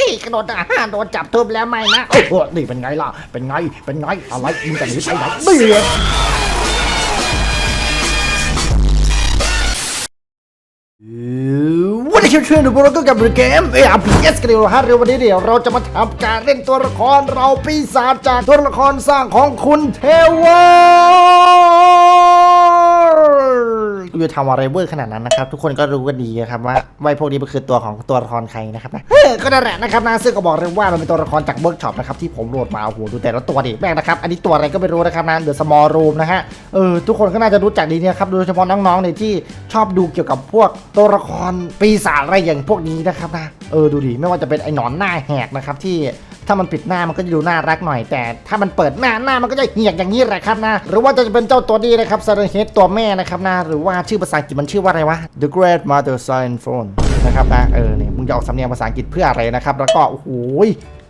นี่กระโดดอาหาโดนจับทุบแล้วไหมนะโอ้โหนี่เป็นไงล่ะ เป็นไง เป็นไง อะไรมึงจะหนีไปไหนนี่เลยวันนี้เชื่อๆดูพวกเราก็กับเกม ARPS กันเดียวฮะเร็ววันนี้เดี๋ยวเราจะมาทำการเล่นตัวละครเราปีศาจจากตัวละครสร้างของคุณเทว อกูจะทำอะไรเวอร์ขนาดนั้นนะครับ ทุกคนก็รู้กันดีนะครับว่าไว้พวกนี้มันคือตัวของตัวละครใครนะครับนะก็นั่นแหละนะครับนะซึ่งก็บอกเลยว่ามันเป็นตัวละครจากเบิร์กช็อปนะครับที่ผมโหลดมาโอ้โหดูแต่ละตัวดิแม่งนะครับอันนี้ตัวอะไรก็ไม่รู้นะครับนะเดอะสมอลรูมนะฮะเออทุกคนก็น่าจะรู้จักดีนะครับโดยเฉพาะน้องๆเนี่ยที่ชอบดูเกี่ยวกับพวกตัวละครปีศาจอะไรอย่างพวกนี้นะครับนะเออดูดิไม่ว่าจะเป็นไอ้หนอนหน้าแหกนะครับที่ ถ้ามันปิดหน้ามันก็จะดูน่ารักหน่อย แต่ถ้ามันเปิดหน้าหน้ามันก็จะเหียกอย่างนี้แหละครับนะหรือว่าจะเป็นเจ้าตัวนี้นะครับซาร์เฮดตัวแม่นะครับนะหรือว่าชื่อภาษาอังกฤษมันชื่อว่าอะไรวะ The Great Mother Sign Phone นะครับนะเออเนี่ยมึงจะออกสำเนียงภาษาอังกฤษเพื่ออะไรนะครับแล้วก็โอ้โห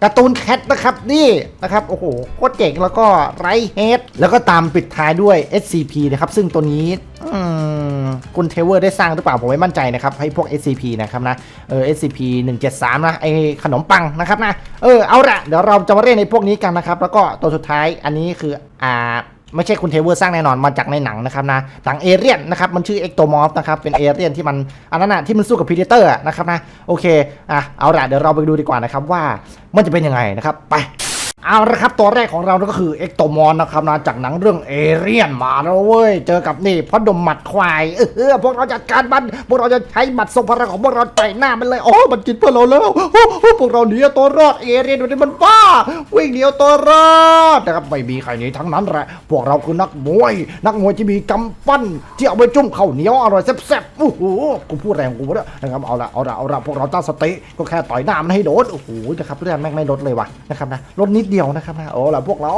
การ์ตูนแคทนะครับนี่นะครับโอ้โหโคตรเจ๋งแล้วก็ไรเฮดแล้วก็ตามปิดท้ายด้วย SCP นะครับซึ่งตัวนี้อืม คุณเทเวอร์ได้สร้างหรือเปล่าผมไม่มั่นใจนะครับให้พวก SCP นะครับนะเออ SCP 173นะไอขนมปังนะครับนะเออเอาละเดี๋ยวเราจะมาเล่นในพวกนี้กันนะครับแล้วก็ตัวสุดท้ายอันนี้คืออ่าไม่ใช่คุณเทเวอร์สร้างแน่นอนมาจากในหนังนะครับนะหนังเอเรียนนะครับมันชื่อเอ็กโตมอฟนะครับเป็นเอเรียนที่มันอันนั้นนะที่มันสู้กับพีเดเตอร์นะครับนะโอเคอะเอาละเดี๋ยวเราไปดูดีกว่านะครับว่ามันจะเป็นยังไงนะครับไป เอาละครับตัวแรกของเราก็คือเอ็กโตมอนนะครับนะจากหนังเรื่องเอเรียนมาแล้วเว้ย เจอกับนี่พอดมหมัดควายเออพวกเราจัดการมันพวกเราจะใช้หมัดทรงพลังของพวกเราต่อยหน้ามันเลยโอ้มันกินพวกเราแล้วโอ้พวกเราหนีเอาตัวรอดเอเรียนวันนี้มันบ้า วิ่งหนีเอาตัวรอดนะครับไม่มีใครหนีทั้งนั้นแหละพวกเราคือนักมวย นักมวยที่มีกำปั้นที่เอาไปจุ่มข้าวเหนียวอร่อยแซ่บๆโอ้โหกูพูดแรงกูเนี่ยนะครับเอาละเอาละเอาละพวกเราตั้งสติก็แค่ต่อยหน้ามันให้โดนโอ้โหนะครับเรื่องแม่งไม่ลดเลยว่ะนะครับนะลดนิดเดียวนะครับนะโอ้ละพวกเรา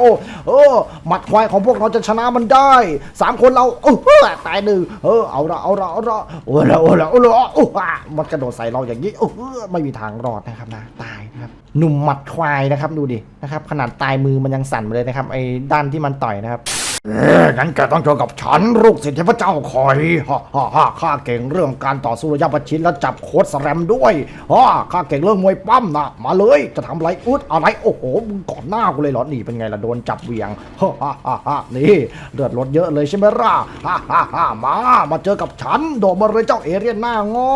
เออหมัดควายของพวกเราจะชนะมันได้สามคนเราเออตายหนึ่งเออเอาละเอาละเอาละโอ้ละโอ้ละโอ้ละโอ้ละมันกระโดดใส่เราอย่างนี้เออไม่มีทางรอดนะครับนะตายนะครับหนุ่มหมัดควายนะครับดูดินะครับขนาดตายมือมันยังสั่นไปเลยนะครับไอ้ด้านที่มันต่อยนะครับ เอ๊ะงั้นแกต้องเจอกับฉันลูกศิษย์เทพเจ้าคอยฮ่าฮ่าฮ่าข้าเก่งเรื่องการต่อสู้ระยะประชิดและจับโค้ดสแรมด้วยฮ่าข้าเก่งเรื่องมวยปั้มนะมาเลยจะทำอะไรอุดอะไรโอ้โหมึงก่อนหน้ากูเลยเหรอนี่เป็นไงล่ะโดนจับเวียงฮ่าฮ่าฮ่าฮ่านี่เลือดลดเยอะเลยใช่ไหมล่ะฮ่าฮ่าฮ่ามามาเจอกับฉันโดดมาเลยเจ้าเอเรียนหน้าโง่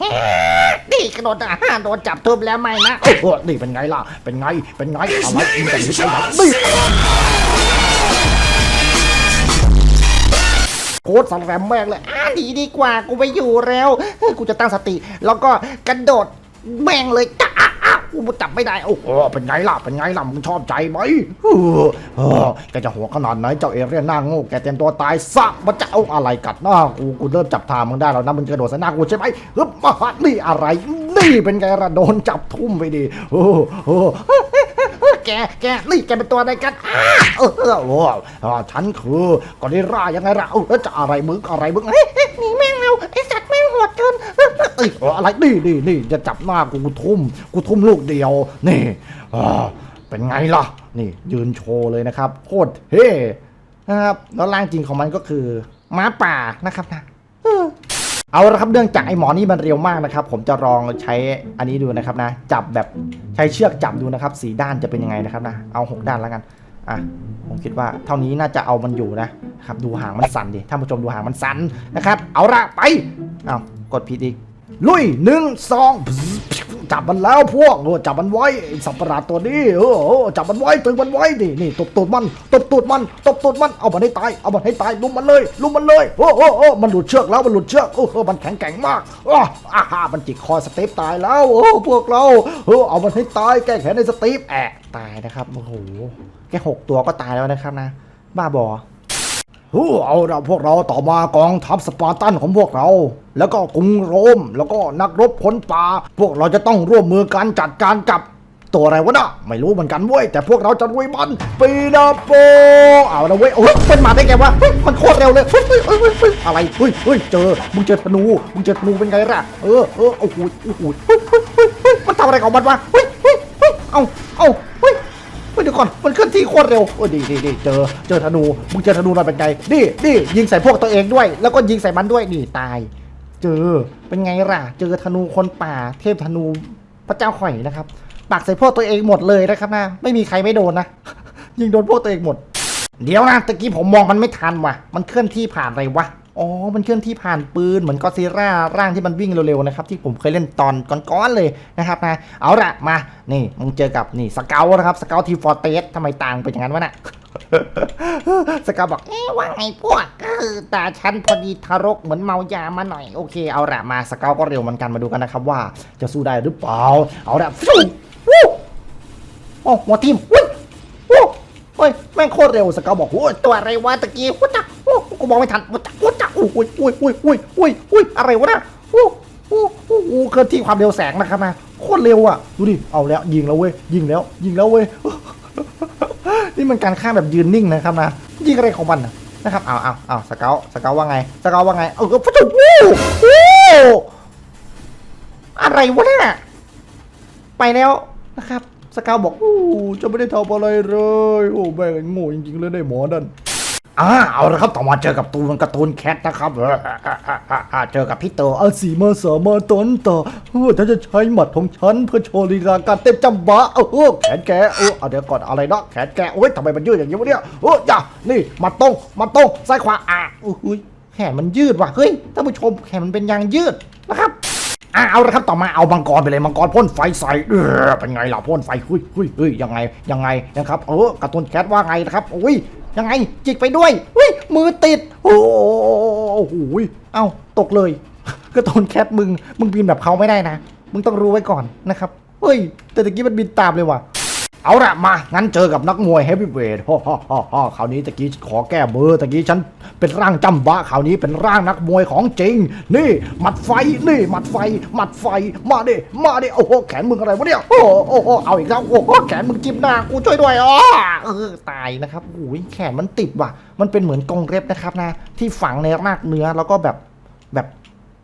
เฮ้นี่กระโดดอาหาโดนจับทุบแล้วไหมนะโอ้โหนี่เป็นไงล่ะเป็นไงเป็นไงอะไรมึงจะหนีไปไหน โคตรสังแรมแม่งเลยอ่าดีดีกว่ากูไปอยู่แล้วกูจะตั้งสติ แล้วก็กระโดดแม่งเลยจ้าอ้าวกูจับไม่ได้โอ้โหเป็นไงล่ะเป็นไงล่ะมึงชอบใจไหมเออเอแกจะหัวขนาดไหนเจ้าเอเรียนหน้าโง่แกเตรียมตัวตายซะมันจะเอาอะไรกัดหน้ากูกูเริ่มจับทางมึงได้แล้วนะมึงกระโดดใส่หน้ากูใช่ไหมฮึบมานี่อะไรนี่เป็นไงล่ะโดนจับทุ่มไปดิโอ้โห แก แก นี่แกเป็นตัวอะไรกันอ้าเออเออโอ้ฉันคือกอริลล่ายังไงล่ะเออจะอะไรมึงอะไรมึงเฮ้ยหนีแม่งเร็วไอสัตว์แม่งโหดเกินเอ้ยเอ้ยอะไรนี่นี่นี่จะจับหน้ากูกูทุ่มกูทุ่มลูกเดียว นี่อ่าเป็นไงล่ะ นี่ยืนโชว์เลยนะครับโคตรเท่นะครับแล้วร่างจริงของมันก็คือม้าป่านะครับนะ เอาละครับเนื่องจากไอ้หมอนี่มันเร็วมากนะครับ ผมจะลองใช้อันนี้ดูนะครับนะ จับแบบใช้เชือกจับดูนะครับสีด้านจะเป็นยังไงนะครับนะ เอาหกด้านแล้วกัน อะ ผมคิดว่าเท่านี้น่าจะเอามันอยู่นะครับ ดูหางมันสั่นดิ ท่านผู้ชมดูหางมันสั่นนะครับ เอาละไป เอากดผิดอีก ลุยหนึ่งสอง จับมันแล้วพวกเออจับมันไว้สัตว์ประหลาดตัวนี้เออจับมันไว้ตึงมันไว้นี่นี่ตบตูดมันตบตูดมันตบตูดมันเอามันให้ตายเอามันให้ตายลุมมันเลยลุมมันเลยโอ้โอ้โอ้มันหลุดเชือกแล้วมันหลุดเชือกโอ้โหมันแข็งแกร่งมากอ้ออาฮามันจิกคอสเตปตายแล้วโอ้พวกเราเออเอามันให้ตายแก้แค้นในสเตีฟแอะตายนะครับโอ้โหแค่หกตัวก็ตายแล้วนะครับนะบ้าบอ เอาละพวกเราต่อมากองทัพสปาร์ตันของพวกเรา แล้วก็กรุงโรม แล้วก็นักรบพ้นป่า พวกเราจะต้องร่วมมือกันจัดการกับตัวอะไรวะนะไม่รู้เหมือนกันเว้ย แต่พวกเราจะรวยมันปีนาโปเอาละเว้ยโอ้ยเป็นมาได้ไงวะเฮ้ยมันโคตรเร็วเลยเฮ้ยเฮ้ยเฮ้ยอะไรเฮ้ยเฮ้ยเจอมึงเจอธนูมึงเจอธนูเป็นไงล่ะเออเออโอ้โหโอ้โหเฮ้ยเฮ้ยเฮ้ยเฮ้ยมันทำอะไรของมันวะเฮ้ยเฮ้ยเฮ้ยเอาเอาเฮ้ย เฮ้ยเดี๋ยวก่อนมันเคลื่อนที่โคตรเร็วเออดีดีดีเจอเจอธนูมึงเจอธนูหน่อยเป็นไงนี่นี่ยิงใส่พวกตัวเองด้วย แล้วก็ยิงใส่มันด้วยนี่ตาย เจอเป็นไงล่ะ เจอธนูคนป่า เทพธนูพระเจ้าข่อยนะครับปักใส่พวกตัวเองหมดเลยนะครับนะไม่มีใครไม่โดนนะยิงโดนพวกตัวเองหมด เดี๋ยวนะตะกี้ผมมองมันไม่ทันว่ะ มันเคลื่อนที่ผ่านอะไรวะ อ๋อ มันเคลื่อนที่ผ่านปืนเหมือนก็ซีร่าร่างที่มันวิ่งเร็วๆนะครับที่ผมเคยเล่นตอนก่อนๆเลยนะครับนะ เอาละมา นี่มึงเจอกับนี่สเกลนะครับสเกลทีฟอร์เตสทำไมต่างไปอย่างนั้นวะน่ะสเกลบอกเอ๊ะว่าไงพวกเออตาฉันพอดีทารกเหมือนเมายามาหน่อยโอเคเอาละมาสเกลก็เร็วเหมือนกันมาดูกันนะครับว่าจะสู้ได้หรือเปล่าเอาละฟูวู้โอ้หัวทิมอุ้ยวู้เฮ้ยแม่งโคตรเร็วสเกาบอกโอ้ตัวอะไรวะตะกี้วุ้จัก มองไม่ทันวุ้จักวุ้จักอุ้ยอุ้ยอุ้ยอุ้ยอุ้ยอุ้ยอะไรวะน่ะโอ้โอ้โอ้โอ้เคลื่อนที่ความเร็วแสงนะครับนะโคตรเร็วอะดูดิเอาแล้วยิงแล้วเว้ยยิงแล้ว ยิงแล้วเว้ยนี่มันการฆ่าแบบยืนนิ่งนะครับนะยิงอะไรของมันนะนะครับเอาเอาเอาสเกลสเกลว่าไงสเกลว่าไงเออก็ฟุตวู้วู้อะไรวะเนี่ยไปแล้วนะครับสกาวบอกอู้จะไม่ได้ทำอะไรเลย โอ้แม่งโง่จริงๆเลยได้หมอนั่น อ่าเอาละครับต่อมาเจอกับตูนการ์ตูนแคทนะครับเจอกับพี่เตออาสีมาสามาตอนต่อเออฉันจะใช้หมัดของฉันเพื่อโชว์ลีลาการเต้นจำบะเออแขนแกเออเดี๋ยวก่อนอะไรนะแขนแกโอ้ยทำไมมันยืดอย่างนี้วะเนี่ยโอ้ยอย่านี่มาตรงมาตรงซ้ายขวาอะอุ้ยแขนมันยืดว่ะเฮ้ยท่านผู้ชมแขนมันเป็นยางยืดนะครับอะเอาละครับต่อมาเอามังกรไปเลยมังกรพ่นไฟใส่เออเป็นไงล่ะพ่นไฟหุยหุยเฮ้ยยังไงยังไงนะครับเออการ์ตูนแคทว่าไงนะครับอุ้ย ยังไงจิกไปด้วยอุ้ยมือติด โอ้โหเอ้าตกเลยการ์ตูนแคทมึง มึงบินแบบเขาไม่ได้นะ มึงต้องรู้ไว้ก่อนนะครับเฮ้ย แต่ตะกี้มันบินตามเลยว่ะ เอาละมา งั้นเจอกับนักมวยเฮฟวีเวทฮ่าฮ่าฮ่าฮ่าคราวนี้ตะกี้ขอแก้มือร์ตะกี้ฉันเป็นร่างจำบะคราวนี้เป็นร่างนักมวยของจริง นี่หมัดไฟนี่หมัดไฟหมัดไฟมาดิมาดิโอ้โหแขนมึงอะไรวะเนี่ยโอ้โหโอ้โหเอาอีกแล้วโอ้โหแขนมึงจิ้มหน้ากูช่วยด้วยอ๋อเออตายนะครับโอ้ยแขนมันติดว่ะ มันเป็นเหมือนกรงเล็บนะครับนะ ที่ฝังในรากเนื้อแล้วก็แบบแบบ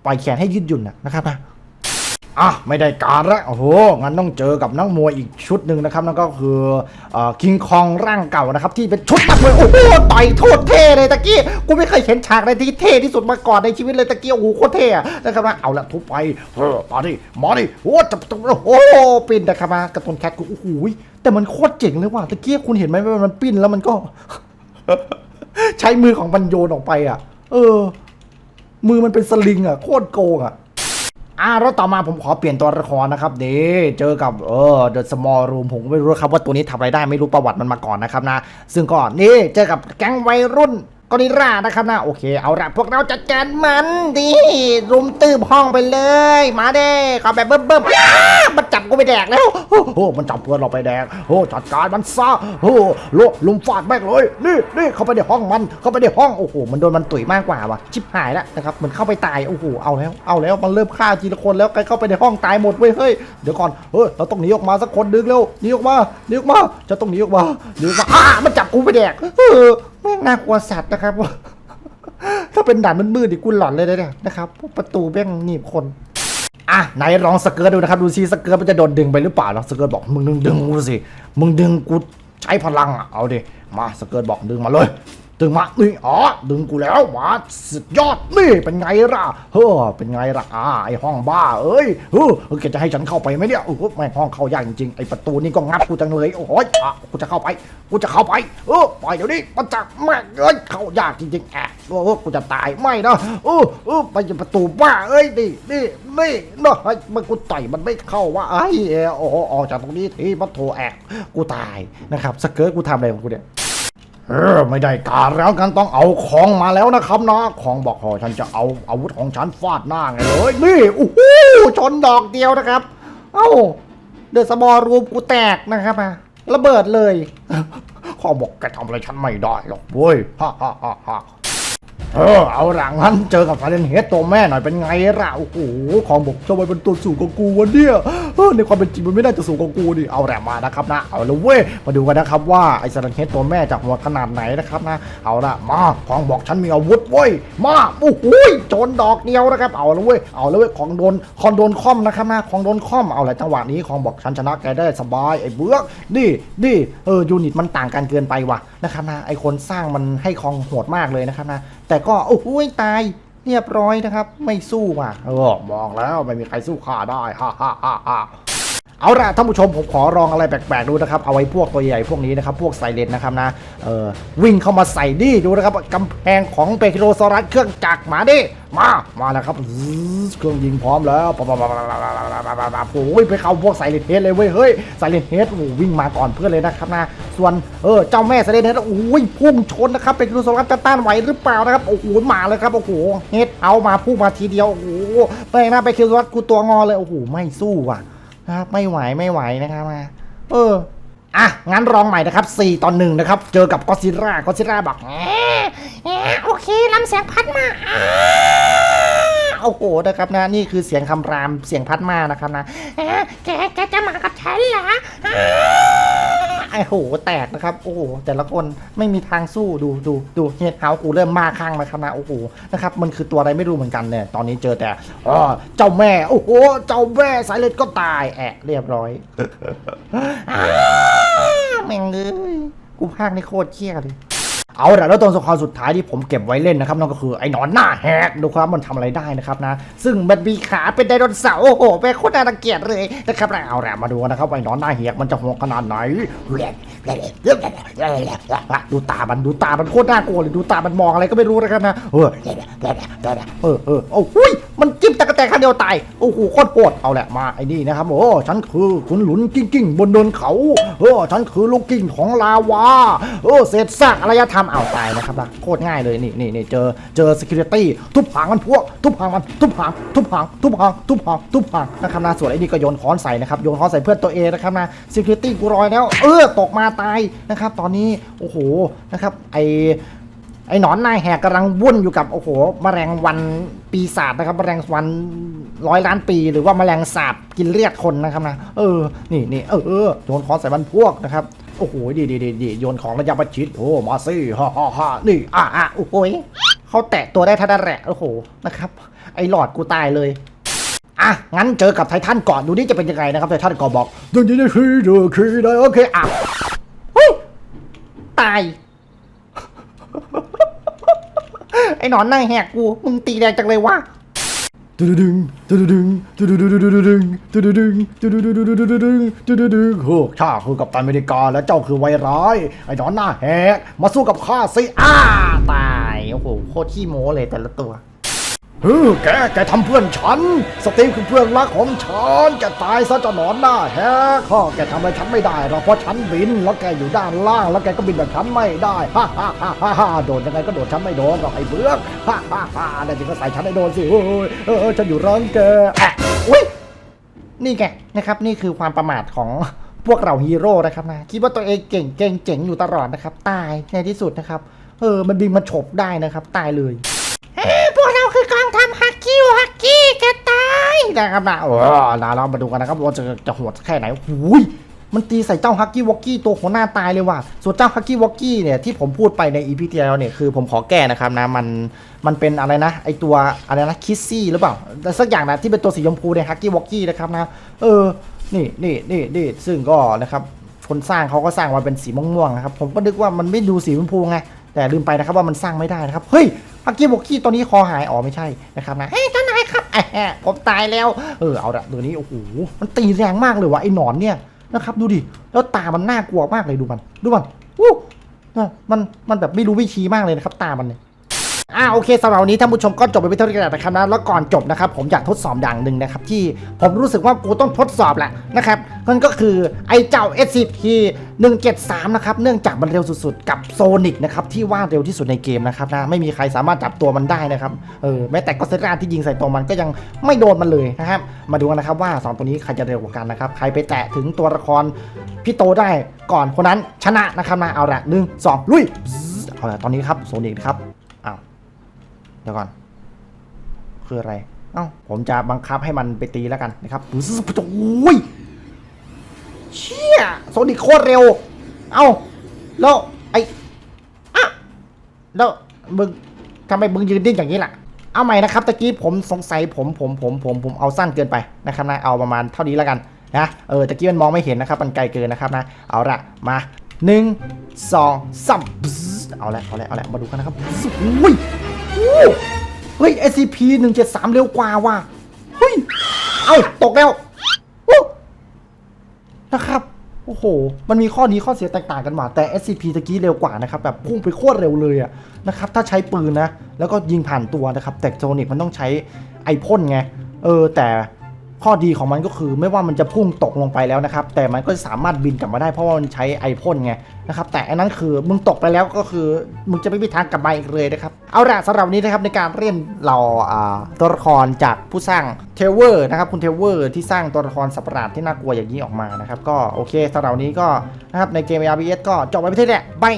ปล่อยแขนให้ยืดหยุ่นนะครับนะ อะไม่ได้การละโอ้โหงั้นต้องเจอกับนักมวยอีกชุดหนึ่งนะครับนั่นก็คือคิงคองร่างเก่านะครับ ที่เป็นชุดนักมวยโอ้โหต่อยโคตรเท่เลยตะกี้กูไม่เคยเห็นฉากอะไรที่เท่ที่สุดมาก่อนในชีวิตเลยตะกี้โอ้โหโคตรเท่นะครับนะเอาละทุบไปเออมาดิมาดิโอ้จับจับโอ้โหปิ้นนะครับมากระตุนแคทกูโอ้โหแต่มันโคตรเจ๋งเลยว่ะตะกี้คุณเห็นไหมว่ามันปิ้นแล้วมันก็ ใช้มือของมันโยนออกไปอะ เออ มือมันเป็นสลิงอะโคตรโกงอะ อ่าแล้วต่อมาผมขอเปลี่ยนตัวละครนะครับเดเจอกับเออเดอะสมอลรูมผมก็ไม่รู้ครับว่าตัวนี้ทำอะไรได้ไม่รู้ประวัติมันมาก่อนนะครับนะ ซึ่งก็นี่เจอกับแก๊งวัยรุ่น กอริลลานะครับนะโอเค เอาละพวกเราจัดการมันดิรุมตืบห้องไปเลย มาเด้ขอแบบเบิ่มเบิ่มมันจับกูไปแดกแล้วโอ้โหมันจับเพื่อนเราไปแดกโอ้จัดการมันซะโอ้โลลุมฟาดแม่งเลยนี่นี่เข้าไปในห้องมัน เข้าไปในห้องโอ้โหมันโดนมันตุ๋ยมากกว่าว่ะชิบหายแล้วนะครับมือนเข้าไปตายโอ้โหเอาแล้วเอาแล้วมันเริ่มฆ่าทีละคนแล้วใครเข้าไปในห้องตายหมดเว้ยเฮ้ยเดี๋ยวก่อนเฮ้ยเราต้องหนีออกมาสักคนดึงเร็วหนีออกมาหนีออกมาจะต้องหนีออกมาหนีออกมาอ่ามันจับกูไปแดกเออ แม่งน่ากลัวสัตว์นะครับถ้าเป็นด่านมืดๆดิกูหลอนเลยนะเนี่ยนะครับประตูแม่งหนีบคนอะไหนลองสเกิร์ตดูนะครับ ดูซิสเกิร์ตมันจะโดนดึงไปหรือเปล่าเนาะสเกิร์ตบอกมึงดึงดึงกูสิมึงดึงกูใช้พลังอะเอาดิมาสเกิร์ตบอกดึงมาเลย ดึงมานี่อ๋อดึงกูแล้วมาสุดยอดนี่เป็นไงล่ะเฮ้อเป็นไงล่ะอ่าไอห้องบ้าเอ้ยเฮ้อเออแกจะให้ฉันเข้าไปไหมเนี่ยโอ้โหแม่งห้องเข้ายากจริงๆไอประตูนี่ก็งับกูจังเลยโอ้โหอะกูจะเข้าไปกูจะเข้าไปเออปล่อยเดี๋ยวนี้มันจะแม่งเอ้ยเข้ายากจริงๆแอะโอ้โหกูจะตายไม่นะเออเออไปประตูบ้าเอ้ยนี่นี่นี่เนาะไอ้มันกูต่อยมันไม่เข้าว่าไอ้เออโอ้โหออกจากตรงนี้ทีมันโทรแอกกูตายนะครับสเกิร์ตกูทำอะไรของกูเนี่ย เออไม่ได้การแล้วกันต้องเอาของมาแล้วนะครับนะของบอกหอฉันจะเอาอาวุธของฉันฟาดหน้าไงเลยนี่โอ้โหชนดอกเดียวนะครับ เอ้าเดอะสมอลรูมกูแตกนะครับอะระเบิดเลยของบอกแกทำอะไรฉันไม่ได้หรอกเว้ยฮ่าฮ่าฮ่าฮ่า เออเอาหลังนั้นเจอกับฟาเรนเฮดตัวแม่หน่อยเป็นไงล่ะโอ้โหของบอกทำไมเป็นตัวสูงกว่ากูวะเนี่ยเออในความเป็นจริงมันไม่น่าจะสูงกว่ากูดิเอาแหละมานะครับนะเอาละเว้ยมาดูกันนะครับว่าไอ้ฟาเรนเฮดตัวแม่จากหัวขนาดไหนนะครับนะเอาละมาของบอกฉันมีอาวุธเว้ยมาโอ้โหโจนดอกเดียวนะครับเอาละเว้ยเอาละเว้ยของโดนของโดนคอมนะครับนะของโดนคอมเอาละจังหวะนี้ของบอกฉันชนะแกได้สบายไอ้เบือกนี่นี่เออยูนิตมันต่างกันเกินไปว่ะนะครับนะไอ้คนสร้างมันให้ของโหดมากเลยนะครับนะแต่ก็โอ้โหตายเรียบร้อยนะครับ ไม่สู้อะเออมองแล้วไม่มีใครสู้ข้าได้ฮ่าฮ่าฮ่าฮ่า เอาละท่านผู้ชมผมขอลองอะไรแปลกๆดูนะครับ เอาไว้พวกตัวใหญ่พวกนี้นะครับ พวกไซเลนนะครับนะวิ่งเข้ามาใส่ดิดูนะครับกำแพงของเปกิโลซอรัสเครื่องจักรมาดิมามาแล้วครับเครื่องยิงพร้อมแล้วโอ้โหไปเข้าพวกไซเลนเฮดเลยเว้ยเฮ้ยไซเลนเฮดโอ้วิ่งมาก่อนเพื่อนเลยนะครับนะส่วนเออเจ้าแม่ไซเลนเฮดโอ้ยพุ่งชนนะครับเปกิโลซอรัสจะต้านไหวหรือเปล่านะครับโอ้โหมาเลยครับโอ้โหเฮดเอามาพุ่งมาทีเดียวโอ้โหไปนะาเปกิโลซอรัสกูตัวงอเลยโอ้โหไม่สู้ว่ะ นะครับ ไม่ไหวไม่ไหวนะครับมาเอออะงั้นรองใหม่นะครับ 4ต่อหนึ่งนะครับ เจอกับก็ซิล่าก็ซิล่าบอกโอเคลำเสียงพัดมา โอ้โหนะครับนะนี่คือเสียงคำรามเสียงพัดมานะครับนะแหมแกแกจะมากับฉันเหรอไอ้โหแตกนะครับโอ้โหแต่ละคนไม่มีทางสู้ดูดูดูเฮดเฮากูเริ่มมาข้างนะครับนะโอ้โหนะครับมันคือตัวอะไรไม่รู้เหมือนกันเนี่ยตอนนี้เจอแต่อ๋อเจ้าแม่โอ้โหเจ้าแม่สายเลือดก็ตายแอะเรียบร้อยแม่งเลยกูพากนี่โคตรเชี่ยเลย เอาละแล้วตัวละครสุดท้ายที่ผมเก็บไว้เล่นนะครับนั่นก็คือไอ้นอนหน้าแหกดูครับมันทำอะไรได้นะครับนะ ซึ่งมันมีขาเป็นไดโนเสาร์โอ้โหเป็นโคตรน่ารังเกียจเลยนะครับเอาละมาดูนะครับไอ้นอนหน้าแหกมันจะโหดขนาดไหนดูตามันดูตามันโคตรน่ากลัวเลยดูตามันมองอะไรก็ไม่รู้นะครับนะเออเออเออโอ้โหมันจิ้มตะกะแตนข้างเดียวตายโอ้โหโคตรโหดเอาแหละมาไอ้นี่นะครับโอ้ฉันคือขุนหลุนกิ้งกิ้งบนเนินเขาเออฉันคือลูกกิ้งของลาวาเออเศษซากอารยธรรมเอาตายนะครับนะโคตรง่ายเลยนี่นี่นี่เจอเจอ security ทุบหางมันพวก ทุบหางมันทุบหางทุบหางทุบหางทุบหางทุบหางนะครับนะส่วนไอ้นี่ก็โยนค้อนใส่นะครับโยนค้อนใส่เพื่อนตัวเองนะครับนะ security กูรอยแล้ว เออตกมาตายนะครับ ตอนนี้โอ้โหนะครับไอไอ้หนอนนายแหกกำลังวุ่นอยู่กับโอ้โหแมลงวันปีศาจนะครับแมลงวันร้อยล้านปี หรือว่าแมลงสาบกินเลือดคนนะครับนะเออนี่นี่เออเออโยนของใส่มันพวกนะครับ โอ้โหดีดีดีดีโยนของระยะประชิดโอ้มาสิฮ่าฮ่าฮ่านี่อะอะโอ้โหเขาแตะตัวได้ทันนแหละโอ้โหนะครับ ไอ้หลอดกูตายเลยอะ งั้นเจอกับไททันก่อน ดูนี่จะเป็นยังไงนะครับ ไททันก็บอกดูนี่นี่คือดูคือได้โอเค อะเฮ้ตาย ไอ้หนอนหน้าแหกกู มึงตีแรงจังเลยวะ ตึดึงตึดึงตึดึงตึดึงตึดึงตึดึงตึดึงตึดึงตึดึงตึดึงโอ้ข้าคือกับตันอเมริกาและเจ้าคือไวร้ายไอ้หนอนหน้าแหกมาสู้กับข้าสิอ้าตายโอ้โหโคตรขี้โม้เลยแต่ละตัว เฮ้ยแก แกทำเพื่อนฉัน สตีฟคือเพื่อนรักของฉัน แกตายซะจะหนอนหน้าแฮะข้อแกทำอะไรฉันไม่ได้หรอกเพราะฉันบิน แล้วแกอยู่ด้านล่าง แล้วแกก็บินแบบฉันไม่ได้ ฮ่าฮ่าฮ่าฮ่าฮ่าโดนยังไงก็โดนฉันไม่โดนหรอกไอ้เบื้องฮ่าฮ่าฮ่าแต่จริงก็ใส่ฉันให้โดนสิเฮ้ยเออเออฉันอยู่ร้านแกอะอุ้ยนี่แกนะครับนี่คือความประมาทของพวกเราฮีโร่นะครับนะคิดว่าตัวเองเก่งเก่งเจ๋งอยู่ตลอดนะครับตายในที่สุดนะครับ เออมันบินมาฉบได้นะครับ ตายเลยพวกเราคือกอง ทัพฮักกี้ฮักกี้แกตายนะครับนะโอ้นาเรามาดูกันนะครับว่าจะจะโหดแค่ไหนหุยมันตีใส่เจ้าฮักกี้วอกกี้ตัวหัวหน้าตายเลยว่ะ ส่วนเจ้าฮักกี้วอกกี้เนี่ยที่ผมพูดไปในอีพีที่แล้วเนี่ยคือผมขอแก้นะครับนะมันมันเป็นอะไรนะไอตัวอะไรนะคิสซี่หรือเปล่าแต่สักอย่างนะที่เป็นตัวสีชมพูในฮักกี้วอกกี้นะครับนะเออนี่นี่นี่นี่ซึ่งก็นะครับคนสร้างเขาก็สร้างมาเป็นสีม่วงๆนะครับผมก็นึกว่ามันไม่ดูสีชมพูไงแต่ลืมไปนะครับว่ามันสร้างไม่ได้นะครับเฮ้ย ฮักกี้บอกกี้ตอนนี้คอหายอ๋อไม่ใช่นะครับนะเฮ้ยท่านนายครับแอะผมตายแล้ว เออเอาละตัวนี้โอ้โหมันตีแรงมากเลยว่ะไอ้หนอนเนี่ยนะครับดูดิแล้วตามันน่ากลัวมากเลยดูมัน ดูมันวู้นะมันมันแบบไม่รู้วิธีมากเลยนะครับตามันเนี่ย อ่าโอเคสำหรับวันนี้ท่านผู้ชมก็จบไปเป็นเท่านี้กันแล้วนะครับนะแล้วก่อนจบนะครับผมอยากทดสอบอย่างหนึ่งนะครับที่ผมรู้สึกว่ากูต้องทดสอบแหละนะครับนั่นก็คือไอ้เจ้า SCP 173นะครับเนื่องจากมันเร็วสุดๆ กับโซนิกนะครับที่ว่าเร็วที่สุดในเกมนะครับนะไม่มีใครสามารถจับตัวมันได้นะครับเออแม้แต่ก็เซราที่ยิงใส่ตัวมันก็ยังไม่โดนมันเลยนะครับมาดูกันนะครับว่าสองตัวนี้ใครจะเร็วกว่ากันนะครับใครไปแตะถึงตัวละครพี่โตได้ก่อนคนนั้นชนะนะครับนะเอาละหนึ่งสองลุยเอาละตอนนี้ครับโซนิกครับ เดี๋ยวก่อน คืออะไร เอ้า ผมจะบังคับให้มันไปตีแล้วกันนะครับโอ้ยเชี่ยโซนิคโคตรเร็ว เอ้า แล้วไอ้อะแล้วมึงทำไมมึงยืนดิ้นอย่างนี้ล่ะ เอาใหม่นะครับตะกี้ผมสงสัยผมผมผมผมผมเอาสั้นเกินไปนะครับนะ เอาประมาณเท่านี้แล้วกันนะเออตะกี้มันมองไม่เห็นนะครับ มันไกลเกินนะครับนะ เอาละมาหนึ่งสองสามเอาละเอาละเอาละมาดูกันนะครับอุ้ย อ้เฮ้ย SCP 173 เร็วกว่าว่ะเฮ้ย เอ้า ตกแล้วโอ้นะครับ โอ้โห มันมีข้อดีข้อเสียแตกต่างกันมาแต่ SCP ตะกี้เร็วกว่านะครับ แบบพุ่งไปโคตรเร็วเลยอะนะครับ ถ้าใช้ปืนนะ แล้วก็ยิงผ่านตัวนะครับ แต่โจนิกมันต้องใช้ไอพ่นไง เออ แต่ ข้อดีของมันก็คือไม่ว่ามันจะพุ่งตกลงไปแล้วนะครับ แต่มันก็สามารถบินกลับมาได้เพราะว่ามันใช้ไอพ่นไงนะครับ แต่อันนั้นคือมึงตกไปแล้วก็คือมึงจะไม่มีทางกลับมาอีกเลยนะครับ เอาละสำหรับนนี้นะครับในการเล่นเราอ่าตัวละครจากผู้สร้างเทเวอร์นะครับคุณเทเวอร์ที่สร้างตัวละครสัตว์ปะหลาดที่น่ากลัวอย่างนี้ออกมานะครับก็โอเคสำหรับนนี้ก็นะครับในเกม RBS ก็จบไปเที่นี่แหละบาย